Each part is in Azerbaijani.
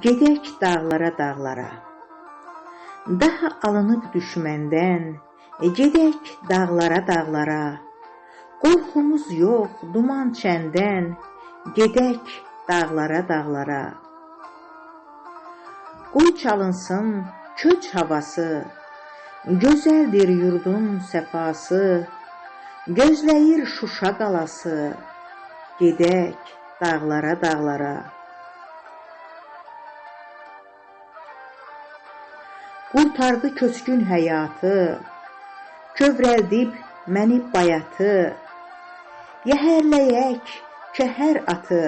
Gedək dağlara, dağlara. Daha alınıb düşməndən, e, gedək dağlara, dağlara. Qorxumuz yox, duman çəndən, gedək dağlara, dağlara. Qoy çalınsın köç havası, gözəldir yurdun səfası. Gözləyir Şuşa qalası, gedək dağlara, dağlara. Qurtardı köçkün həyatı, kövrəldib məni bayatı. Yəhərləyək kəhər atı,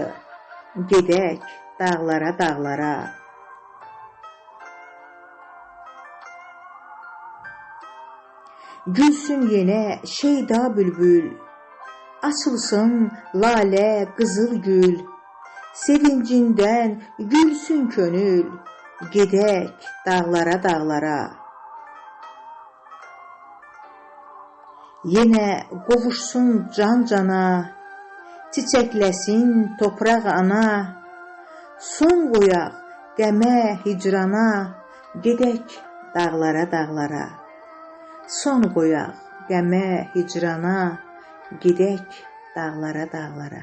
gedək dağlara, dağlara. Gülsün yenə şeyda bülbül, açılsın lalə, qızıl gül. Sevincindən gülsün könül, gedək dağlara, dağlara. Yenə qovuşsun can cana, çiçəkləsin torpaq ana. Son qoyaq qəmə, hicrana, gedək dağlara, dağlara. Son qoyaq qəmə, hicrana, gedək dağlara, dağlara.